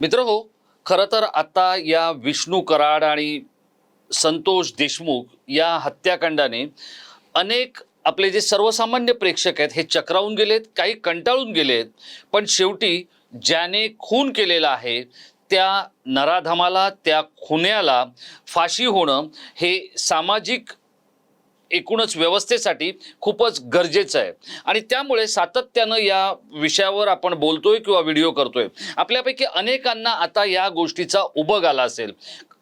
मित्र हो खरं तर आता या विष्णू कराड आणि संतोष देशमुख या हत्याकांडाने अनेक आपले जे सर्वसामान्य प्रेक्षक आहेत हे चक्रावून गेलेत काही कंटाळून गेलेत पण शेवटी ज्याने खून केलेला आहे त्या नराधमाला त्या खुन्याला फाशी होणं हे सामाजिक एकूणच व्यवस्थेसाठी खूपच गरजेचं आहे. आणि त्यामुळे सातत्यानं या विषयावर आपण बोलतोय किंवा व्हिडिओ करतोय. आपल्यापैकी अनेकांना आता या गोष्टीचा उभग आला असेल.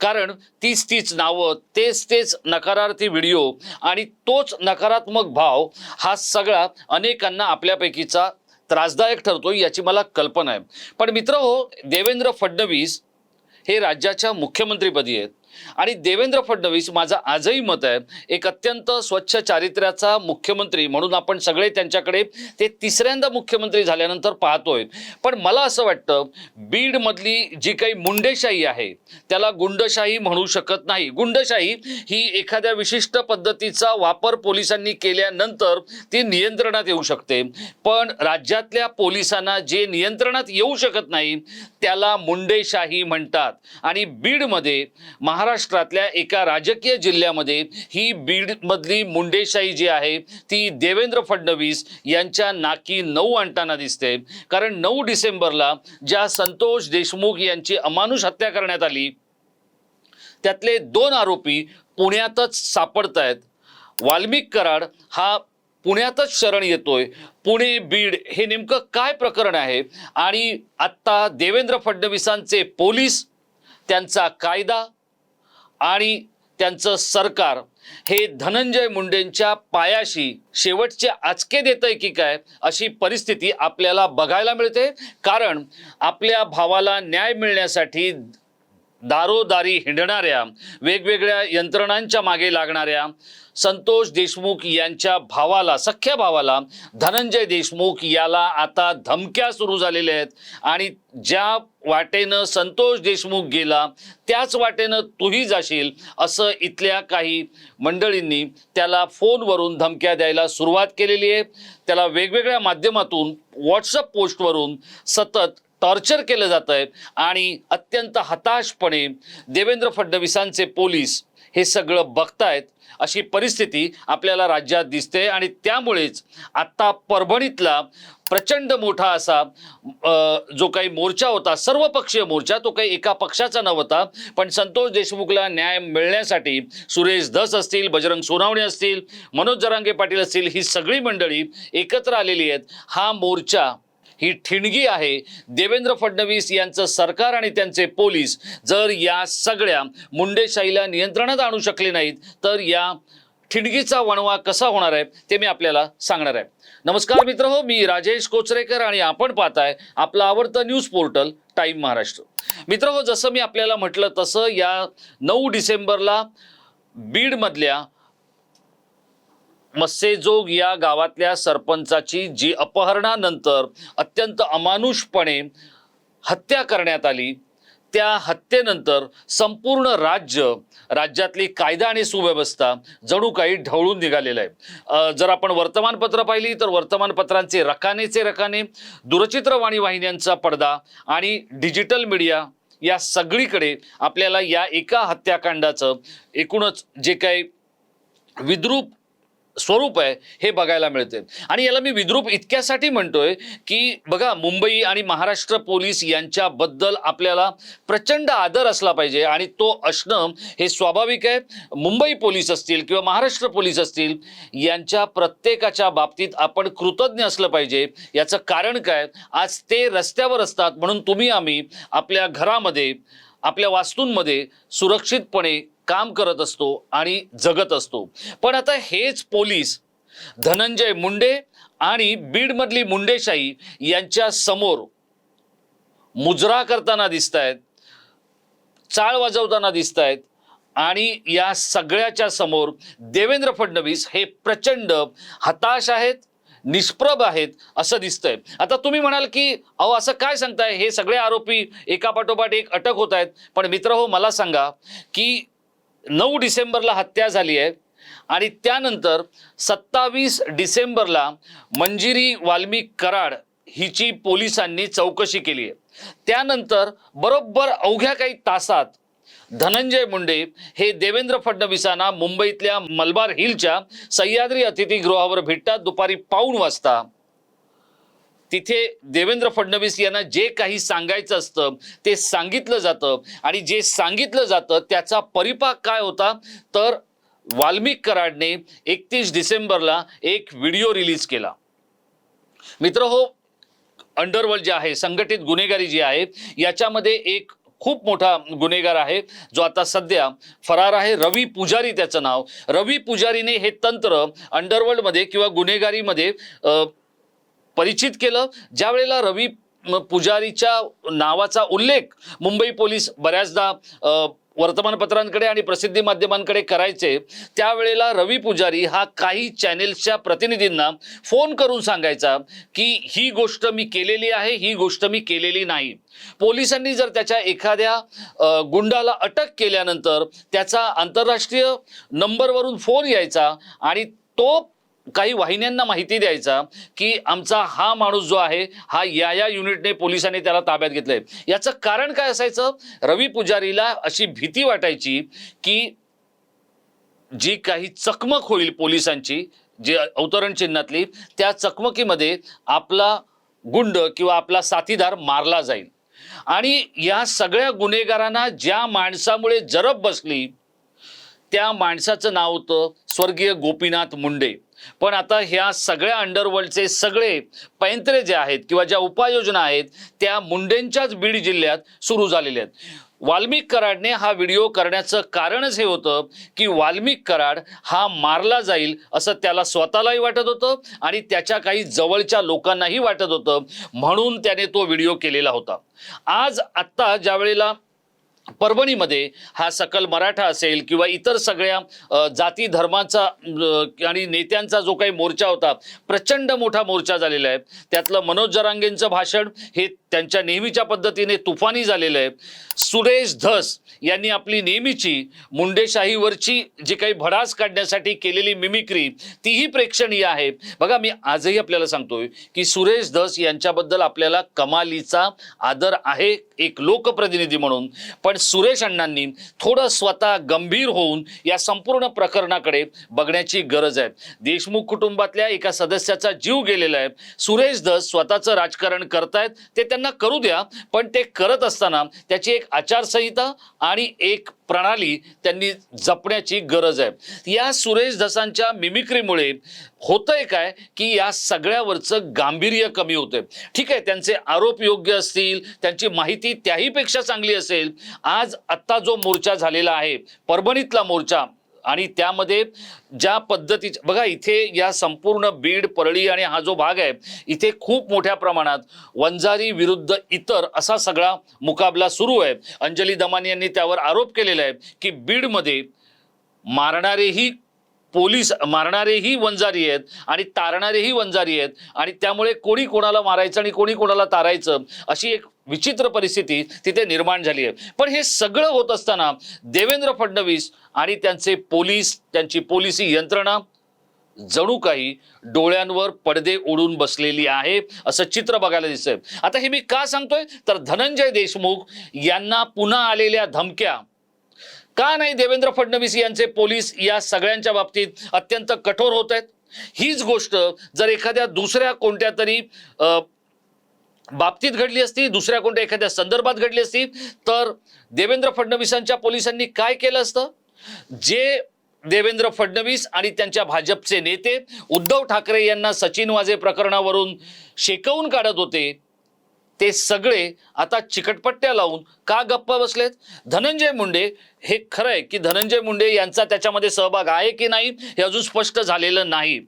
कारण तीच तीच नावं तेच तेच नकारार्थी व्हिडिओ आणि तोच नकारात्मक भाव हा सगळा अनेकांना आपल्यापैकीचा त्रासदायक ठरतो याची मला कल्पना आहे. पण मित्र हो देवेंद्र फडणवीस हे राज्याच्या मुख्यमंत्रीपदी आहेत. आणि देवेंद्र फडणवीस माझं आजही मत आहे एक अत्यंत स्वच्छ चारित्र्याचा मुख्यमंत्री म्हणून आपण सगळे त्यांच्याकडे ते तिसऱ्यांदा मुख्यमंत्री झाल्यानंतर पाहतोय. पण मला असं वाटतं बीडमधली जी काही मुंडेशाही आहे त्याला गुंडशाही म्हणू शकत नाही. गुंडशाही ही एखाद्या विशिष्ट पद्धतीचा वापर पोलिसांनी केल्यानंतर ती नियंत्रणात येऊ शकते. पण राज्यातल्या पोलिसांना जे नियंत्रणात येऊ शकत नाही त्याला मुंडेशाही म्हणतात. आणि बीडमध्ये महाराष्ट्रातल्या एका राजकीय जिल्ह्यामध्ये ही बीडमधली मुंडेशाही जी आहे ती देवेंद्र फडणवीस यांच्या नाकी नऊ आणताना दिसते. कारण नऊ डिसेंबरला ज्या संतोष देशमुख यांची अमानुष हत्या करण्यात आली त्यातले दोन आरोपी पुण्यातच सापडत आहेत वाल्मिक कराड हा पुण्यातच शरण येतोय. पुणे बीड हे नेमकं काय प्रकरण आहे? आणि आत्ता देवेंद्र फडणवीसांचे पोलीस त्यांचा कायदा आणि त्यांचं सरकार हे धनंजय मुंडेंच्या पायाशी शेवटचे आचके देतंय की काय अशी परिस्थिती आपल्याला बघायला मिळते. कारण आपल्या भावाला न्याय मिळण्यासाठी दारोदारी हिंडणाऱ्या वेगवेगळ्या यंत्रणांच्या मागे लागणाऱ्या संतोष देशमुख यांच्या भावाला सख्या भावाला धनंजय देशमुख याला आता धमक्या सुरू झालेल्या आहेत. आणि ज्या वाटेनं संतोष देशमुख गेला त्याच वाटेनं तूही जाशील असं इथल्या काही मंडळींनी त्याला फोनवरून धमक्या द्यायला सुरुवात केलेली आहे. त्याला वेगवेगळ्या माध्यमातून व्हॉट्सअप पोस्टवरून सतत टॉर्चर केलं जात आहे आणि अत्यंत हताशपणे देवेंद्र फडणवीसांचे पोलीस हे सगळं बघतायत. अशी परिस्थिती आपल्याला राज्यात दिसते आणि त्यामुळेच आत्ता परभणीतला प्रचंड मोठा असा जो काही मोर्चा होता सर्वपक्षीय मोर्चा तो काही एका पक्षाचा नव्हता पण संतोष देशमुखला न्याय मिळण्यासाठी सुरेश धस असतील बजरंग सोनावणे असतील मनोज जरांगे पाटील असतील ही सगळी मंडळी एकत्र आलेली आहेत. हा मोर्चा ही ठिणगी आहे. देवेंद्र फडणवीस यांचं सरकार आणि त्यांचे पोलीस जर या सगळ्या मुंडेशाहीला नियंत्रणात आणू शकले नाहीत तर या ठिणगीचा वणवा कसा होणार आहे ते मी आपल्याला सांगणार आहे. नमस्कार मित्र हो मी राजेश कोचरेकर आणि आपण पाहताय आपलं आवडतं न्यूज पोर्टल टाईम महाराष्ट्र. मित्र हो जसं मी आपल्याला म्हटलं तसं या नऊ डिसेंबरला बीडमधल्या मस्सेजोग या गावातल्या सरपंचाची जी अपहरणानंतर अत्यंत अमानुषपणे हत्या करण्यात आली त्या हत्येनंतर संपूर्ण राज्य राज्यातली कायदा आणि सुव्यवस्था जणू काही ढवळून निघालेलं आहे. जर आपण वर्तमानपत्र पाहिली तर वर्तमानपत्रांचे रकानेचे रकाने दूरचित्रवाणी वाहिन्यांचा पडदा आणि डिजिटल मीडिया या सगळीकडे आपल्याला या एका हत्याकांडाचं एकूणच जे काही विद्रूप स्वरूप आहे हे बघायला मिळते. आणि याला मी विद्रूप इतक्यासाठी म्हणतोय की बघा मुंबई आणि महाराष्ट्र पोलीस यांच्याबद्दल आपल्याला प्रचंड आदर असला पाहिजे आणि तो असणं हे स्वाभाविक आहे. मुंबई पोलीस असतील किंवा महाराष्ट्र पोलीस असतील यांच्या प्रत्येकाच्या बाबतीत आपण कृतज्ञ असलं पाहिजे. याचं कारण काय? आज ते रस्त्यावर असतात म्हणून तुम्ही आम्ही आपल्या घरामध्ये आपल्या वास्तूंमध्ये सुरक्षितपणे काम करत असतो आणि जगत असतो. पण आता हेच पोलीस धनंजय मुंडे आणि बीडमधली मुंडेशाही यांच्या समोर मुजरा करताना दिसत आहेत चाळ वाजवताना दिसत आहेत आणि या सगळ्याच्या समोर देवेंद्र फडणवीस हे प्रचंड हताश आहेत निष्प्रभ आहेत असं दिसतंय. आता तुम्ही म्हणाल की अहो असं काय सांगताय? हे सगळे आरोपी एका पाठोपाठ एक अटक होत आहेत पण मित्र हो मला सांगा की नऊ डिसेंबरला हत्या झाली आहे. आणि त्यानंतर सत्तावीस डिसेंबरला मंजिरी वाल्मिक कराड हिची पोलिसांनी चौकशी केली आहे. त्यानंतर बरोबर अवघ्या काही तासात धनंजय मुंडे हे देवेंद्र फडणवीसांना मुंबईतल्या मलबार हिलच्या सह्याद्री अतिथीगृहावर भेटतात. दुपारी पाऊण वाजता तिथे देवेंद्र फडणवीस यांना जे काही सांगायचं असतं ते सांगितलं जातं. आणि जे सांगितलं जातं त्याचा परिपाक काय होता? तर वाल्मिक कराडने एकतीस डिसेंबरला एक व्हिडिओ रिलीज केला. मित्र हो अंडरवर्ल्ड जे आहे संघटित गुन्हेगारी जी आहे याच्यामध्ये एक खूप मोठा गुन्हेगार आहे जो आता सध्या फरार आहे. रवी पुजारी त्याचं नाव. रवी पुजारीने हे तंत्र अंडरवर्ल्डमध्ये किंवा गुन्हेगारीमध्ये परिचित केलं. ज्या वेळेला रवी पुजारीच्या नावाचा उल्लेख मुंबई पोलीस बऱ्याचदा वर्तमानपत्रांकडे आणि प्रसिद्धी माध्यमांकडे करायचे त्यावेळेला रवी पुजारी हा काही चॅनेल्सच्या प्रतिनिधींना फोन करून सांगायचा की ही गोष्ट मी केलेली आहे ही गोष्ट मी केलेली नाही. पोलिसांनी जर त्याच्या एखाद्या गुंडाला अटक केल्यानंतर त्याचा आंतरराष्ट्रीय नंबरवरून फोन यायचा आणि तो काही वाहिन्यांना माहिती द्यायचा की आमचा हा माणूस जो आहे हा या या युनिटने पोलिसांनी त्याला ताब्यात घेतलंय. याचं कारण काय असायचं? रवी पुजारीला अशी भीती वाटायची की जी काही चकमक होईल पोलिसांची जी अवतरण चिन्हातली त्या चकमकीमध्ये आपला गुंड किंवा आपला साथीदार मारला जाईल. आणि या सगळ्या गुन्हेगारांना ज्या माणसामुळे जरब बसली त्या माणसाचं नाव होतं स्वर्गीय गोपीनाथ मुंडे. पण आता ह्या सगळ्या अंडरवर्ल्डचे सगळे पैंत्रे जे आहेत किंवा ज्या उपाययोजना आहेत त्या मुंडेंच्याच बीड जिल्ह्यात सुरू झालेल्या आहेत. वाल्मिक कराडने हा व्हिडिओ करण्याचं कारणच हे होतं की वाल्मिक कराड हा मारला जाईल असं त्याला स्वतःलाही वाटत होतं आणि त्याच्या काही जवळच्या लोकांनाही वाटत होतं म्हणून त्याने तो व्हिडिओ केलेला होता. आज आत्ता ज्या वेळेला परभणीमध्ये हा सकल मराठा असेल किंवा इतर सगळ्या जाती धर्माचा आणि नेत्यांचा जो काही मोर्चा होता प्रचंड मोठा मोर्चा झालेला आहे. त्यातलं मनोज जरांगेंचं भाषण हे त्यांच्या नेहमीच्या पद्धतीने तुफानी झालेलं आहे. सुरेश धस यांनी आपली नेहमीची मुंडेशाहीवरची जी काही भडास काढण्यासाठी केलेली मिमिक्री तीही प्रेक्षणीय आहे. बघा मी आजही आपल्याला सांगतोय की सुरेश धस यांच्याबद्दल आपल्याला कमालीचा आदर आहे एक लोकप्रतिनिधी म्हणून. पण सुरेश अण्णांनी थोडं स्वतः गंभीर होऊन या संपूर्ण प्रकरणाकडे बघण्याची गरज आहे. देशमुख कुटुंबातल्या एका सदस्याचा जीव गेलेला आहे. सुरेश दस स्वतःचं राजकारण करतायत. ते त्यांना करू द्या पण ते करत असताना त्याची एक आचारसंहिता आणि एक प्रणाली त्यांनी जपण्याची गरज आहे. या सुरेश धसांच्या मिमिक्रीमुळे होतंय काय की या सगळ्यावरचं गांभीर्य कमी होतंय. ठीक आहे त्यांचे आरोप योग्य असतील त्यांची माहिती त्याहीपेक्षा चांगली असेल. आज आत्ता जो मोर्चा झालेला आहे परभणीतला मोर्चा आणि त्यामध्ये ज्या पद्धतीच्या बघा इथे या संपूर्ण बीड परळी आणि हा जो भाग आहे इथे खूप मोठ्या प्रमाणात वंजारी विरुद्ध इतर असा सगळा मुकाबला सुरू आहे. अंजली दमानी यांनी त्यावर आरोप केलेला आहे की बीडमध्ये मारणारेही पोलीस मारणारेही वंजारी आहेत आणि तारणारेही वंजारी आहेत आणि त्यामुळे कोणी कोणाला मारायचं आणि कोणी कोणाला तारायचं अशी एक विचित्र परिस्थिती तिथे निर्माण झाली आहे. पण हे सगळं होत असताना देवेंद्र फडणवीस आणि त्यांचे पोलीस त्यांची पोलिसी यंत्रणा जणू काही डोळ्यांवर पडदे ओढून बसलेली आहे असं चित्र बघायला दिसतंय. आता हे मी का सांगतोय? तर धनंजय देशमुख यांना पुन्हा आलेल्या धमक्या का नाही देवेंद्र फडणवीस यांचे पोलीस या सगळ्यांच्या बाबतीत अत्यंत कठोर होत आहेत? हीच गोष्ट जर एखाद्या दुसऱ्या कोणत्या तरी बाबतीत घडली असती दुसऱ्या कोणत्या एखाद्या संदर्भात घडली असती तर देवेंद्र फडणवीसांच्या पोलिसांनी काय केलं असतं? जे देवेंद्र फडणवीस आणि त्यांच्या भाजपचे नेते उद्धव ठाकरे यांना सचिन वाजे प्रकरणावरून शेकवून काढत होते ते सगळे आता चिकटपट्ट्या लावून का गप्प बसलेत? धनंजय मुंडे हे खरं आहे की धनंजय मुंडे यांचा त्याच्यामध्ये सहभाग आहे की नाही हे अजून स्पष्ट झालेलं नाही.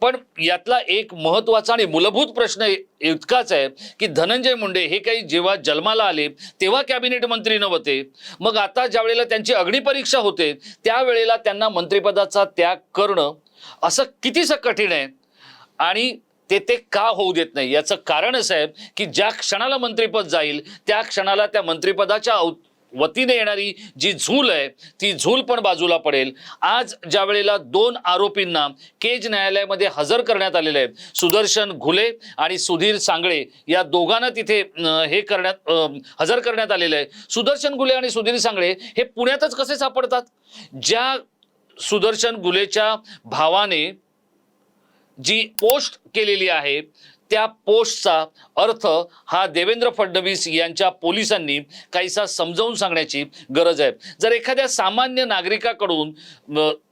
पण यातला एक महत्त्वाचा आणि मूलभूत प्रश्न इतकाच आहे की धनंजय मुंडे हे काही जेव्हा जन्माला आले तेव्हा कॅबिनेट मंत्री नव्हते. मग आता ज्या वेळेला त्यांची अग्निपरीक्षा होते त्यावेळेला त्यांना मंत्रिपदाचा त्याग करणं असं कितीसं कठीण आहे? आणि ते ते का होऊ देत नाही? याचं कारण असं आहे की ज्या क्षणाला मंत्रिपद जाईल त्या क्षणाला त्या मंत्रिपदाच्या अव वतीने येणारी जी झूल आहे ती झूल पण बाजूला पडेल. आज ज्या वेळेला दोन आरोपींना केज न्यायालयामध्ये हजर करण्यात आलेले आहे सुदर्शन घुले आणि सुधीर सांगळे या दोघांना तिथे हे करण्यात हजर करण्यात आलेलं आहे सुदर्शन घुले आणि सुधीर सांगळे हे पुण्यातच कसे सापडतात? ज्या सुदर्शन गुलेच्या भावाने जी पोस्ट केलेली आहे त्या पोस्टचा अर्थ हा देवेंद्र फडणवीस यांच्या पोलिसांनी काहीसा समजावून सांगण्याची गरज आहे. जर एखाद्या सामान्य नागरिकाकडून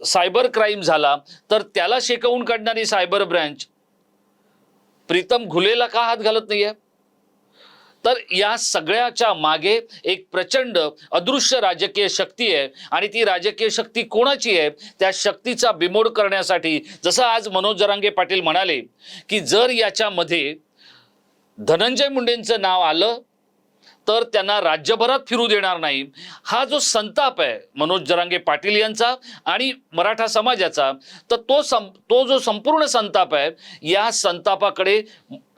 सायबर क्राईम झाला तर त्याला शेकवून काढणारी सायबर ब्रँच प्रीतम घुलेला का हात घालत नाहीये? तर या सगळ्याच्या मागे एक प्रचंड अदृश्य राजकीय शक्ती आहे. आणि ती राजकीय शक्ती कोणाची आहे? त्या शक्तीचा बिमोड करण्यासाठी जसं आज मनोज जरांगे पाटील म्हणाले की जर याच्यामध्ये धनंजय मुंडेंचं नाव आलं तर त्यांना राज्यभरात फिरू देणार नाही. हा जो संताप आहे मनोज जरांगे पाटील यांचा आणि मराठा समाजाचा तर तो सं तो जो संपूर्ण संताप आहे या संतापाकडे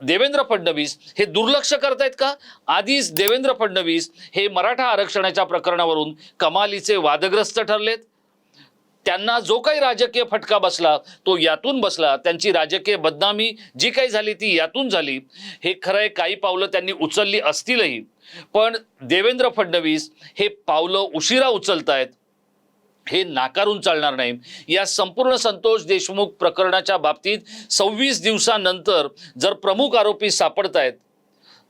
देवेंद्र फडणवीस हे दुर्लक्ष करतायत का? आधीच देवेंद्र फडणवीस हे मराठा आरक्षणाच्या प्रकरणावरून कमालीचे वादग्रस्त ठरलेत. त्यांना जो काही राजकीय फटका बसला तो यातून बसला. त्यांची राजकीय बदनामी जी काही झाली ती यातून झाली. हे खरं काही पावलं त्यांनी उचलली असतीलही. पण देवेंद्र फडणवीस हे पावलं उशिरा उचलतायत हे नाकारून चालणार नाही. या संपूर्ण संतोष देशमुख प्रकरणाच्या बाबतीत सव्वीस दिवसानंतर जर प्रमुख आरोपी सापडत आहेत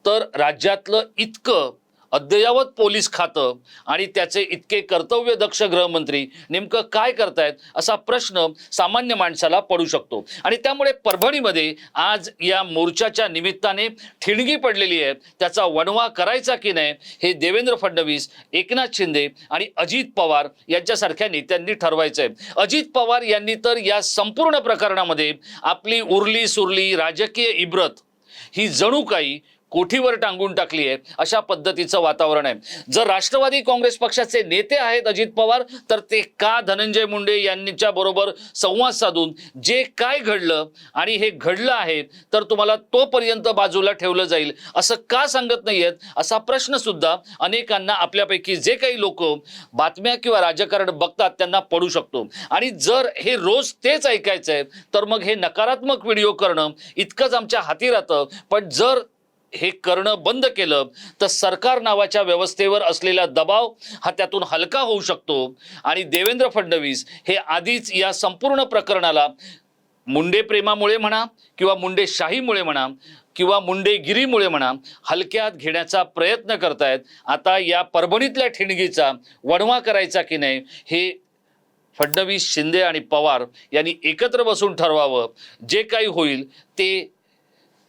तर राज्यातलं इतकं अद्ययावत पोलीस खातं आणि त्याचे इतके कर्तव्यदक्ष गृहमंत्री नेमकं काय करतायत असा प्रश्न सामान्य माणसाला पडू शकतो. आणि त्यामुळे परभणीमध्ये आज या मोर्चाच्या निमित्ताने ठिणगी पडलेली आहे. त्याचा वणवा करायचा की नाही हे देवेंद्र फडणवीस एकनाथ शिंदे आणि अजित पवार यांच्यासारख्या नेत्यांनी ठरवायचं आहे अजित पवार यांनी तर या संपूर्ण प्रकरणामध्ये आपली उरली सुरली राजकीय इब्रत ही जणू काही कोठीवर टांगून टाकली आहे अशा पद्धतीचं वातावरण आहे. जर राष्ट्रवादी काँग्रेस पक्षाचे नेते आहेत अजित पवार तर ते का धनंजय मुंडे यांच्या बरोबर संवाद साधून जे काय घडलं आणि हे घडलं आहे तर तुम्हाला तोपर्यंत बाजूला ठेवलं जाईल. असं का सांगत नाही आहेत असा प्रश्न सुद्धा अनेकांना आपल्यापैकी जे काही लोक बातम्या किंवा राजकारण बघतात त्यांना पडू शकतो. आणि जर हे रोज तेच ऐकायचं आहे तर मग हे नकारात्मक व्हिडिओ करणं इतकंच आमच्या हाती राहतं. पण जर हे करणं बंद केलं तर सरकार नावाच्या व्यवस्थेवर असलेला दबाव हा त्यातून हलका होऊ शकतो. आणि देवेंद्र फडणवीस हे आधीच या संपूर्ण प्रकरणाला मुंडे प्रेमामुळे म्हणा किंवा मुंडे शाहीमुळे म्हणा किंवा मुंडेगिरीमुळे म्हणा हलक्यात घेण्याचा प्रयत्न करतायत. आता या परभणीतल्या ठिणगीचा वणवा करायचा की नाही हे फडणवीस शिंदे आणि पवार यांनी एकत्र बसून ठरवावं. जे काही होईल ते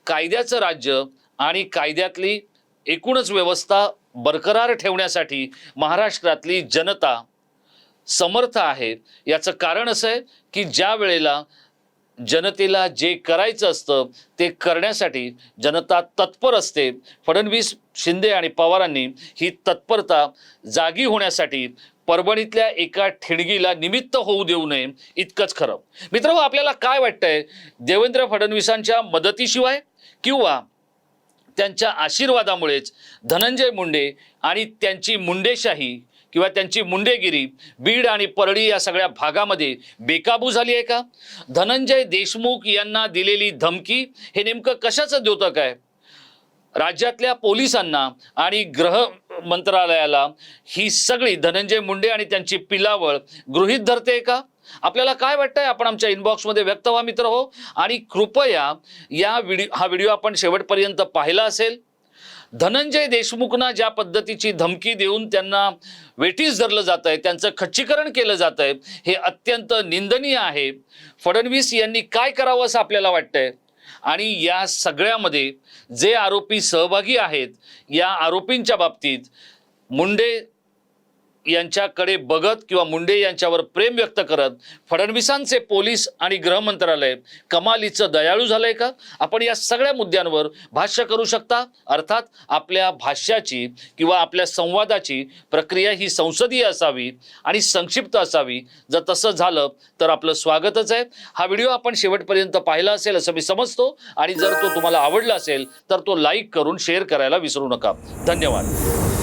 कायद्याचं राज्य आणि कायद्यातली एकूणच व्यवस्था बरकरार ठेवण्यासाठी महाराष्ट्रातली जनता समर्थ आहे. याचं कारण असं आहे की ज्या वेळेला जनतेला जे करायचं असतं ते करण्यासाठी जनता तत्पर असते. फडणवीस शिंदे आणि पवारांनी ही तत्परता जागी होण्यासाठी परभणीतल्या एका ठिणगीला निमित्त होऊ देऊ नये इतकंच खरं. मित्र आपल्याला काय वाटतंय? देवेंद्र फडणवीसांच्या मदतीशिवाय किंवा त्यांच्या आशीर्वादामुळेच धनंजय मुंडे आणि त्यांची मुंडेशाही किंवा त्यांची मुंडेगिरी बीड आणि परळी या सगळ्या भागामध्ये बेकाबू झाली आहे का? धनंजय देशमुख यांना दिलेली धमकी हे नेमकं कशाचं द्योतक आहे? राज्यातल्या पोलिसांना आणि ग्रह मंत्रालयाला ही सगळी धनंजय मुंडे आणि त्यांची पिलावळ गृहीत धरते का? आपल्याला काय वाटतंय? आपण आमच्या इनबॉक्समध्ये व्यक्त व्हा मित्र हो. आणि कृपया या व्हिडिओ हा व्हिडिओ आपण शेवटपर्यंत पाहिला असेल. धनंजय देशमुखना ज्या पद्धतीची धमकी देऊन त्यांना वेटीस धरलं जात आहे त्यांचं खच्चीकरण केलं जात आहे हे अत्यंत निंदनीय आहे. फडणवीस यांनी काय करावं असं आपल्याला वाटतंय? आणि या सगळ्यामध्ये जे आरोपी सहभागी आहेत या आरोपींच्या बाबतीत मुंडे यांच्याकडे बघत किंवा मुंडे यांच्यावर प्रेम व्यक्त करत फडणवीसांचे पोलीस आणि गृह मंत्रालय कमालीचं दयाळू झालंय का? आपण या सगळ्या मुद्द्यांवर भाष्य करू शकता. अर्थात आपल्या भाष्याची किंवा आपल्या संवादाची प्रक्रिया ही संसदीय असावी आणि संक्षिप्त असावी. जर तसं झालं तर आपलं स्वागतच आहे. हा व्हिडिओ आपण शेवटपर्यंत पाहिला असेल असं मी समजतो आणि जर तो तुम्हाला आवडला असेल तर तो लाईक करून शेअर करायला विसरू नका. धन्यवाद.